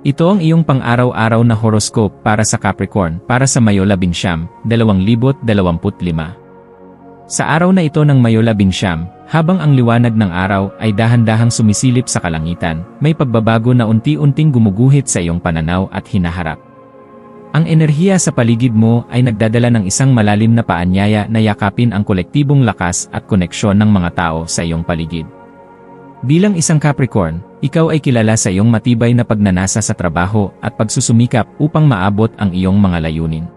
Ito ang iyong pang-araw-araw na horoscope para sa Capricorn para sa Mayo 11, 2025. Sa araw na ito ng Mayo 11, habang ang liwanag ng araw ay dahan-dahang sumisilip sa kalangitan, may pagbabago na unti-unting gumuguhit sa iyong pananaw at hinaharap. Ang enerhiya sa paligid mo ay nagdadala ng isang malalim na paanyaya na yakapin ang kolektibong lakas at koneksyon ng mga tao sa iyong paligid. Bilang isang Capricorn, ikaw ay kilala sa iyong matibay na pagnanasa sa trabaho at pagsusumikap upang maabot ang iyong mga layunin.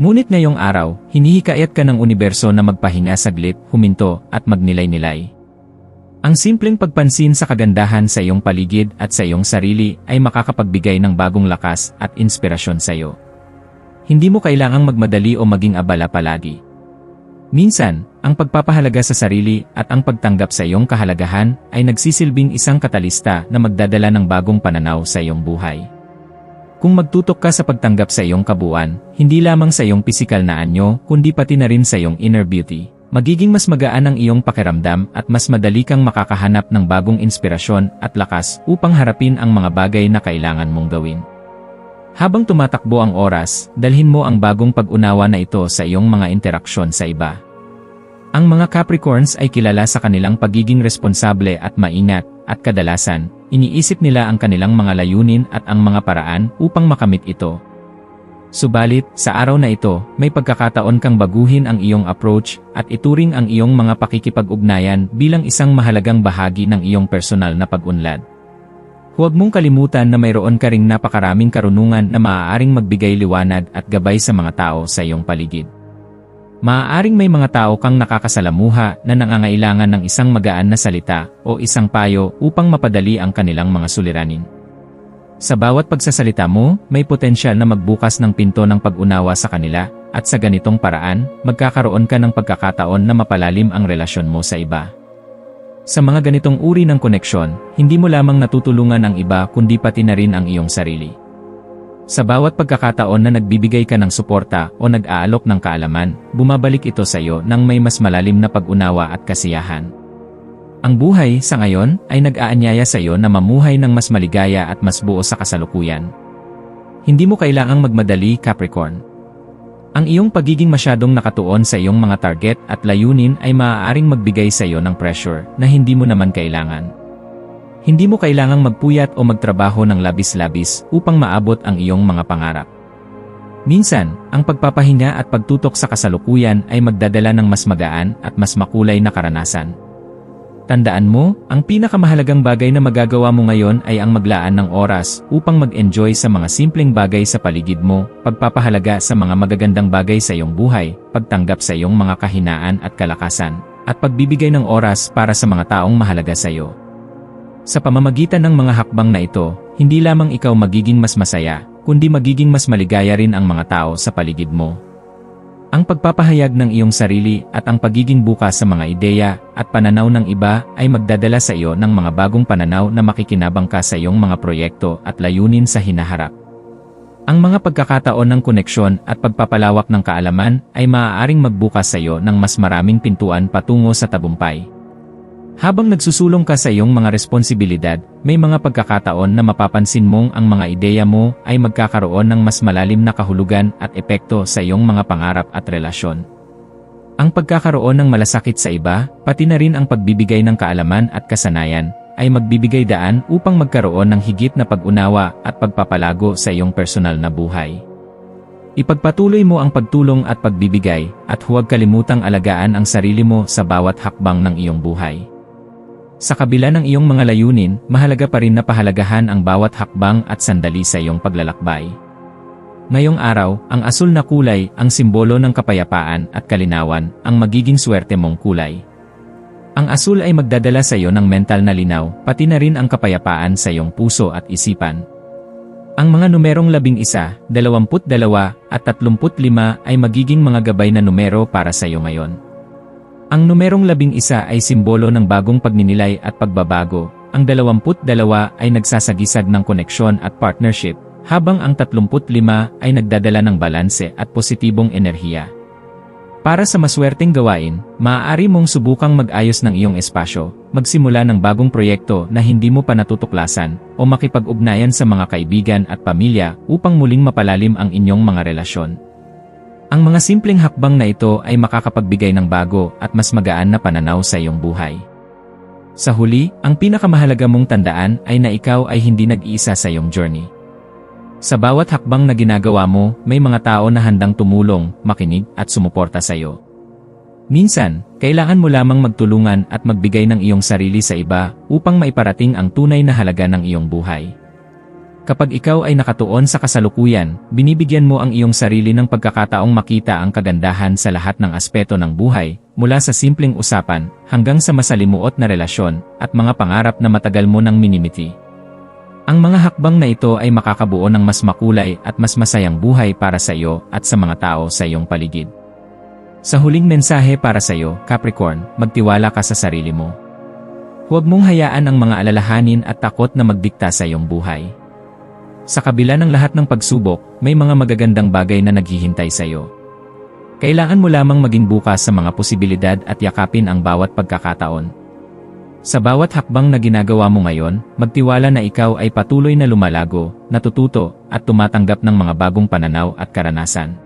Ngunit ngayong araw, hinihikayat ka ng universo na magpahinga saglit, huminto, at magnilay-nilay. Ang simpleng pagpansin sa kagandahan sa iyong paligid at sa iyong sarili ay makakapagbigay ng bagong lakas at inspirasyon sa iyo. Hindi mo kailangang magmadali o maging abala palagi. Minsan, ang pagpapahalaga sa sarili at ang pagtanggap sa iyong kahalagahan ay nagsisilbing isang katalista na magdadala ng bagong pananaw sa iyong buhay. Kung magtutok ka sa pagtanggap sa iyong kabuuan, hindi lamang sa iyong pisikal na anyo, kundi pati na rin sa iyong inner beauty, magiging mas magaan ang iyong pakiramdam at mas madali kang makakahanap ng bagong inspirasyon at lakas upang harapin ang mga bagay na kailangan mong gawin. Habang tumatakbo ang oras, dalhin mo ang bagong pag-unawa na ito sa iyong mga interaksyon sa iba. Ang mga Capricorns ay kilala sa kanilang pagiging responsable at maingat, at kadalasan, iniisip nila ang kanilang mga layunin at ang mga paraan upang makamit ito. Subalit, sa araw na ito, may pagkakataon kang baguhin ang iyong approach at ituring ang iyong mga pakikipag-ugnayan bilang isang mahalagang bahagi ng iyong personal na pag-unlad. Huwag mong kalimutan na mayroon ka ring napakaraming karunungan na maaaring magbigay liwanag at gabay sa mga tao sa iyong paligid. Maaaring may mga tao kang nakakasalamuha na nangangailangan ng isang magaan na salita o isang payo upang mapadali ang kanilang mga suliranin. Sa bawat pagsasalita mo, may potensyal na magbukas ng pinto ng pag-unawa sa kanila, at sa ganitong paraan, magkakaroon ka ng pagkakataon na mapalalim ang relasyon mo sa iba. Sa mga ganitong uri ng koneksyon, hindi mo lamang natutulungan ang iba kundi pati na rin ang iyong sarili. Sa bawat pagkakataon na nagbibigay ka ng suporta o nag-aalok ng kaalaman, bumabalik ito sa iyo ng may mas malalim na pag-unawa at kasiyahan. Ang buhay sa ngayon ay nag-aanyaya sa iyo na mamuhay ng mas maligaya at mas buo sa kasalukuyan. Hindi mo kailangang magmadali, Capricorn. Ang iyong pagiging masyadong nakatuon sa iyong mga target at layunin ay maaaring magbigay sa iyo ng pressure na hindi mo naman kailangan. Hindi mo kailangang magpuyat o magtrabaho ng labis-labis upang maabot ang iyong mga pangarap. Minsan, ang pagpapahinga at pagtutok sa kasalukuyan ay magdadala ng mas magaan at mas makulay na karanasan. Tandaan mo, ang pinakamahalagang bagay na magagawa mo ngayon ay ang maglaan ng oras upang mag-enjoy sa mga simpleng bagay sa paligid mo, pagpapahalaga sa mga magagandang bagay sa iyong buhay, pagtanggap sa iyong mga kahinaan at kalakasan, at pagbibigay ng oras para sa mga taong mahalaga sa iyo. Sa pamamagitan ng mga hakbang na ito, hindi lamang ikaw magiging mas masaya, kundi magiging mas maligaya rin ang mga tao sa paligid mo. Ang pagpapahayag ng iyong sarili at ang pagiging bukas sa mga ideya at pananaw ng iba ay magdadala sa iyo ng mga bagong pananaw na makikinabang ka sa iyong mga proyekto at layunin sa hinaharap. Ang mga pagkakataon ng koneksyon at pagpapalawak ng kaalaman ay maaaring magbukas sa iyo ng mas maraming pintuan patungo sa tabumpay. Habang nagsusulong ka sa iyong mga responsibilidad, may mga pagkakataon na mapapansin mong ang mga ideya mo ay magkakaroon ng mas malalim na kahulugan at epekto sa iyong mga pangarap at relasyon. Ang pagkakaroon ng malasakit sa iba, pati na rin ang pagbibigay ng kaalaman at kasanayan, ay magbibigay daan upang magkaroon ng higit na pag-unawa at pagpapalago sa iyong personal na buhay. Ipagpatuloy mo ang pagtulong at pagbibigay, at huwag kalimutang alagaan ang sarili mo sa bawat hakbang ng iyong buhay. Sa kabila ng iyong mga layunin, mahalaga pa rin na pahalagahan ang bawat hakbang at sandali sa iyong paglalakbay. Ngayong araw, ang asul na kulay, ang simbolo ng kapayapaan at kalinawan, ang magiging swerte mong kulay. Ang asul ay magdadala sa iyo ng mental na linaw, pati na rin ang kapayapaan sa iyong puso at isipan. Ang mga numerong 11, 22 at 35 ay magiging mga gabay na numero para sa iyo ngayon. Ang numerong 11 ay simbolo ng bagong pagninilay at pagbabago. Ang 22 ay nagsasagisag ng koneksyon at partnership, habang ang 35 ay nagdadala ng balanse at positibong enerhiya. Para sa maswerteng gawain, maaari mong subukang mag-ayos ng iyong espasyo, magsimula ng bagong proyekto na hindi mo pa natutuklasan, o makipag-ugnayan sa mga kaibigan at pamilya upang muling mapalalim ang inyong mga relasyon. Ang mga simpleng hakbang na ito ay makakapagbigay ng bago at mas magaan na pananaw sa iyong buhay. Sa huli, ang pinakamahalaga mong tandaan ay na ikaw ay hindi nag-iisa sa iyong journey. Sa bawat hakbang na ginagawa mo, may mga tao na handang tumulong, makinig, at sumuporta sa iyo. Minsan, kailangan mo lamang magtulungan at magbigay ng iyong sarili sa iba upang maiparating ang tunay na halaga ng iyong buhay. Kapag ikaw ay nakatuon sa kasalukuyan, binibigyan mo ang iyong sarili ng pagkakataong makita ang kagandahan sa lahat ng aspeto ng buhay, mula sa simpleng usapan hanggang sa masalimuot na relasyon at mga pangarap na matagal mo nang minimiti. Ang mga hakbang na ito ay makakabuo ng mas makulay at mas masayang buhay para sa iyo at sa mga tao sa iyong paligid. Sa huling mensahe para sa iyo, Capricorn, magtiwala ka sa sarili mo. Huwag mong hayaan ang mga alalahanin at takot na magdikta sa iyong buhay. Sa kabila ng lahat ng pagsubok, may mga magagandang bagay na naghihintay sa iyo. Kailangan mo lamang maging bukas sa mga posibilidad at yakapin ang bawat pagkakataon. Sa bawat hakbang na ginagawa mo ngayon, magtiwala na ikaw ay patuloy na lumalago, natututo, at tumatanggap ng mga bagong pananaw at karanasan.